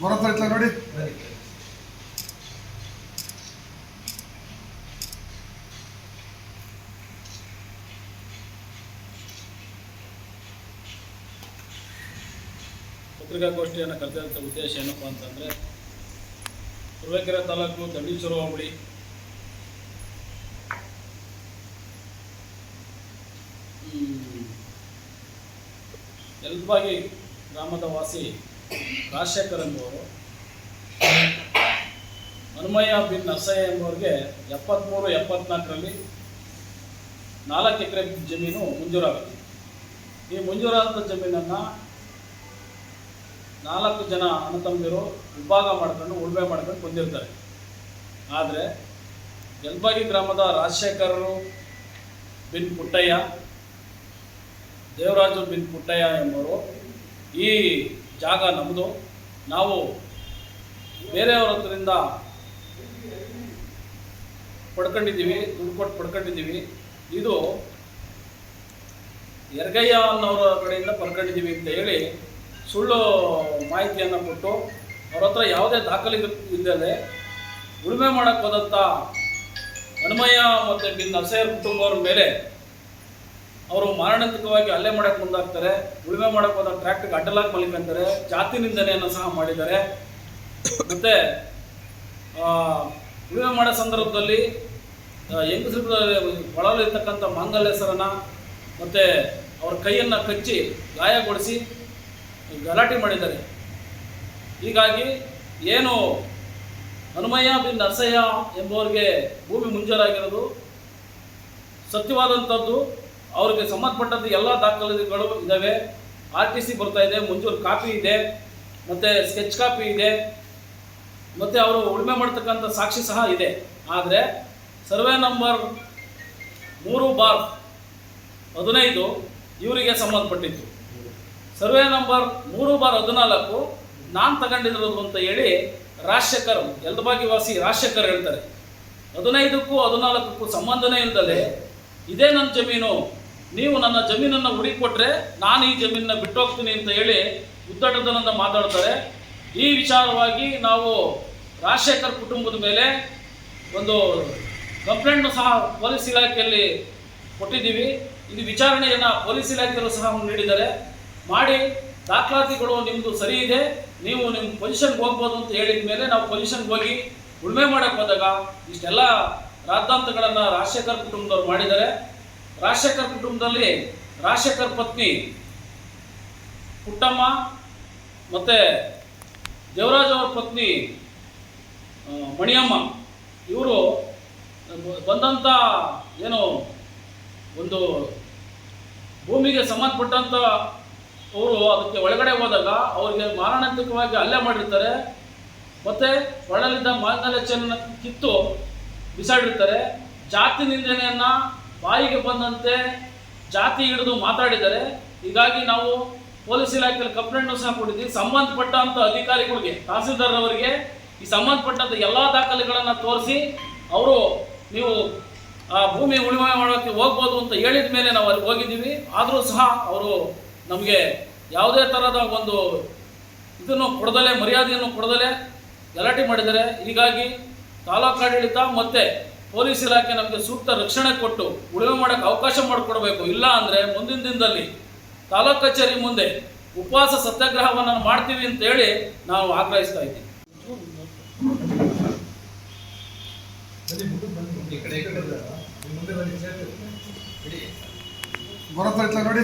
ಬರೋತ್ರ ಇತ್ಲ ನೋಡಿ. ಪತ್ರಿಕಾಗೋಷ್ಠಿಯನ್ನು ಕರೆದಂಥ ಉದ್ದೇಶ ಏನಪ್ಪ ಅಂತಂದರೆ ತುರುವೇಕೆರೆ ತಾಲೂಕು ದಂಡೀಶ್ವರ ಹೋಬಳಿ. ಎಲ್ಬಾಗಿ ಗ್ರಾಮದ ವಾಸಿ ರಾಜಶೇಖರ್ ಎಂಬುವರು ಹನುಮಯ್ಯ ಬಿನ್ ಅಸಯ್ಯ ಎಂಬುವರಿಗೆ ಎಪ್ಪತ್ತ್ಮೂರು ಎಪ್ಪತ್ನಾಲ್ಕರಲ್ಲಿ ನಾಲ್ಕು ಎಕರೆ ಜಮೀನು ಮಂಜೂರಾಗುತ್ತೆ ಈ ಮಂಜೂರಾದ ಜಮೀನನ್ನು ನಾಲ್ಕು ಜನ ಅಣ್ಣತಮ್ಮಂದಿರು ವಿಭಾಗ ಮಾಡ್ಕೊಂಡು, ಉಳುಮೆ ಮಾಡ್ಕೊಂಡು ಬಂದಿರ್ತಾರೆ. ಆದರೆ ಯಲ್ಬಾಗಿ ಗ್ರಾಮದ ರಾಜಶೇಖರರು ಬಿನ್ ಪುಟ್ಟಯ್ಯ, ದೇವರಾಜು ಬಿನ್ ಪುಟ್ಟಯ್ಯ ಎಂಬವರು ಈ ಜಾಗ ನಮ್ಮದು ನಾವು ಬೇರೆಯವ್ರ ಹತ್ರದಿಂದ ಪಡ್ಕೊಂಡಿದ್ದೀವಿ, ದುಡ್ಡು ಕೊಟ್ಟು ಪಡ್ಕೊಂಡಿದ್ದೀವಿ. ಇದು ಯರ್ಗಯ್ಯ ಅನ್ನೋರ ಕಡೆಯಿಂದ ಪಡ್ಕೊಂಡಿದ್ದೀವಿ ಅಂತ ಹೇಳಿ ಸುಳ್ಳು ಮಾಹಿತಿಯನ್ನು ಕೊಟ್ಟು ಅವ್ರ ಹತ್ರ ಯಾವುದೇ ದಾಖಲೆ ಇಲ್ಲದೆ ಉಳುಮೆ ಮಾಡೋಕ್ಕೆ ಹೋದಂಥ ಹನುಮಯ್ಯ ಮತ್ತು ಬಿ ನರಸಯ್ಯ ಕುಟುಂಬವ್ರ ಮೇಲೆ ಅವರು ಮಾರಣಾಂತಿಕವಾಗಿ ಹಲ್ಲೆ ಮಾಡಕ್ಕೆ ಮುಂದಾಗ್ತಾರೆ, ಉಳುಮೆ ಮಾಡಕ್ಕೆ ಹೋದ ಟ್ರ್ಯಾಕ್ಟರ್ಗೆ ಅಡ್ಡಲಾಗಿ ಮಲಿಕಂತಾರೆ ಜಾತಿ ನಿಂದನೆಯನ್ನು ಸಹ ಮಾಡಿದ್ದಾರೆ. ಮತ್ತು ಉಳುಮೆ ಮಾಡೋ ಸಂದರ್ಭದಲ್ಲಿ ಹೆಂಗಸರು ಒಳಲಿರ್ತಕ್ಕಂಥ ಮಾಂಗಲ್ಯ ಸರನ ಮತ್ತು ಅವ್ರ ಕೈಯನ್ನು ಕಚ್ಚಿ ಗಾಯಗೊಳಿಸಿ ಗಲಾಟೆ ಮಾಡಿದ್ದಾರೆ. ಹೀಗಾಗಿ ಏನು ಹನುಮಯ್ಯ ಬಿ ನರಸಯ್ಯ ಎಂಬುವರಿಗೆ ಭೂಮಿ ಮುಂಜಾರಾಗಿರೋದು ಸತ್ಯವಾದಂಥದ್ದು. ಅವರಿಗೆ ಸಂಬಂಧಪಟ್ಟಂತೆ ಎಲ್ಲ ದಾಖಲೆಗಳು ಇದ್ದಾವೆ ಆರ್ ಟಿ ಸಿ ಬರ್ತಾ ಇದೆ ಮುಂಚೂರು ಕಾಪಿ ಇದೆ, ಮತ್ತು ಸ್ಕೆಚ್ ಕಾಪಿ ಇದೆ, ಮತ್ತು ಅವರು ಉಳುಮೆ ಮಾಡ್ತಕ್ಕಂಥ ಸಾಕ್ಷಿ ಸಹ ಇದೆ. ಆದರೆ ಸರ್ವೆ ನಂಬರ್ ಮೂರು ಬಾರ್ ಹದಿನೈದು ಇವರಿಗೆ ಸಂಬಂಧಪಟ್ಟಿತ್ತು. ಸರ್ವೆ ನಂಬರ್ ಮೂರು ಬಾರ್ ಹದಿನಾಲ್ಕು ನಾನು ತಗೊಂಡಿರೋದು ಅಂತ ಹೇಳಿ ರಾಜಶೇಖರ್ ಯಲ್ದಬಾಗಿ ವಾಸಿ ರಾಜಶೇಖರ್ ಹೇಳ್ತಾರೆ. ಹದಿನೈದಕ್ಕೂ ಹದಿನಾಲ್ಕಕ್ಕೂ ಸಂಬಂಧನೇ ಇಲ್ಲದೆ ಇದೇ ನನ್ನ ಜಮೀನು. ನೀವು ನನ್ನ ಜಮೀನನ್ನು ಹುಡುಕಿಕೊಟ್ರೆ ನಾನು ಈ ಜಮೀನನ್ನ ಬಿಟ್ಟೋಗ್ತೀನಿ ಅಂತ ಹೇಳಿ ಉದ್ದಟತನದಿಂದ ಮಾತಾಡ್ತಾರೆ. ಈ ವಿಚಾರವಾಗಿ ನಾವು ರಾಜಶೇಖರ್ ಕುಟುಂಬದ ಮೇಲೆ ಒಂದು ಕಂಪ್ಲೇಂಟ್ನು ಸಹ ಪೊಲೀಸ್ ಇಲಾಖೆಯಲ್ಲಿ ಕೊಟ್ಟಿದ್ದೀವಿ. ಇದು ವಿಚಾರಣೆಯನ್ನು ಪೊಲೀಸ್ ಇಲಾಖೆಯಲ್ಲೂ ಸಹ ನೀಡಿದ್ದಾರೆ. ಮಾಡಿ ದಾಖಲಾತಿಗಳು ನಿಮ್ಮದು ಸರಿ ಇದೆ. ನೀವು ನಿಮ್ಮ ಪೊಸಿಷನ್ಗೆ ಹೋಗ್ಬೋದು ಅಂತ ಹೇಳಿದ ಮೇಲೆ ನಾವು ಪೊಸಿಷನ್ಗೆ ಹೋಗಿ ಉಳುಮೆ ಮಾಡೋಕ್ಕೆ ಹೋದಾಗ ಇಷ್ಟೆಲ್ಲ ರಾದ್ದಾಂತಗಳನ್ನು ರಾಜಶೇಖರ್ ಕುಟುಂಬದವರು ಮಾಡಿದ್ದಾರೆ. ರಾಜಶೇಖರ್ ಕುಟುಂಬದಲ್ಲಿ ರಾಜಶೇಖರ್ ಪತ್ನಿ ಪುಟ್ಟಮ್ಮ ಮತ್ತು ದೇವರಾಜ್ ಅವರ ಪತ್ನಿ ಮಣಿಯಮ್ಮ, ಇವರು ಬಂದಂಥ ಏನು ಒಂದು ಭೂಮಿಗೆ ಸಂಬಂಧಪಟ್ಟಂಥ ಅವರು ಅದಕ್ಕೆ ಒಳಗಡೆ ಹೋದಾಗ ಅವರಿಗೆ ಮಾರಣಾಂತಿಕವಾಗಿ ಹಲ್ಲೆ ಮಾಡಿರ್ತಾರೆ. ಮತ್ತು ಒಳಲಿದ್ದ ಮಾಂಗಲ್ಯಚನ್ನ ಕಿತ್ತು ಬಿಸಾಡಿರ್ತಾರೆ. ಜಾತಿ ನಿಂದನೆಯನ್ನು ಬಾಯಿಗೆ ಬಂದಂತೆ ಜಾತಿ ಹಿಡಿದು ಮಾತಾಡಿದರೆ, ಹೀಗಾಗಿ ನಾವು ಪೊಲೀಸ್ ಇಲಾಖೆಯಲ್ಲಿ ಕಂಪ್ಲೇಂಟ್ ಸಹ ಕೊಟ್ಟಿದ್ದೀವಿ. ಸಂಬಂಧಪಟ್ಟಂಥ ಅಧಿಕಾರಿಗಳಿಗೆ ತಹಸೀಲ್ದಾರ್ ಅವರಿಗೆ ಈ ಸಂಬಂಧಪಟ್ಟಂಥ ಎಲ್ಲ ದಾಖಲೆಗಳನ್ನು ತೋರಿಸಿ ಅವರು ನೀವು, ಆ, ಭೂಮಿ ಉಳಿಮೆ ಮಾಡೋಕ್ಕೆ ಹೋಗ್ಬೋದು ಅಂತ ಹೇಳಿದ ಮೇಲೆ ನಾವು ಅಲ್ಲಿ ಹೋಗಿದ್ದೀವಿ. ಆದರೂ ಸಹ ಅವರು ನಮಗೆ ಯಾವುದೇ ಥರದ ಒಂದು ಇದನ್ನು ಕೊಡದಲೇ, ಮರ್ಯಾದೆಯನ್ನು ಕೊಡದಲೇ ಗಲಾಟೆ ಮಾಡಿದ್ದಾರೆ. ಹೀಗಾಗಿ ತಾಲೂಕಾಡಳಿತ ಮತ್ತು ಪೊಲೀಸ್ ಇಲಾಖೆ ನಮಗೆ ಸೂಕ್ತ ರಕ್ಷಣೆ ಕೊಟ್ಟು ಉಳಿವೆ ಮಾಡೋಕ್ಕೆ ಅವಕಾಶ ಮಾಡಿಕೊಡ್ಬೇಕು. ಇಲ್ಲ ಅಂದರೆ ಮುಂದಿನ ದಿನದಲ್ಲಿ ತಾಲೂಕು ಕಚೇರಿ ಮುಂದೆ ಉಪವಾಸ ಸತ್ಯಾಗ್ರಹವನ್ನು ಮಾಡ್ತೀವಿ ಅಂತೇಳಿ ನಾವು ಆಗ್ರಹಿಸ್ತಾ ಇದ್ದೀವಿ. ನೋಡಿ?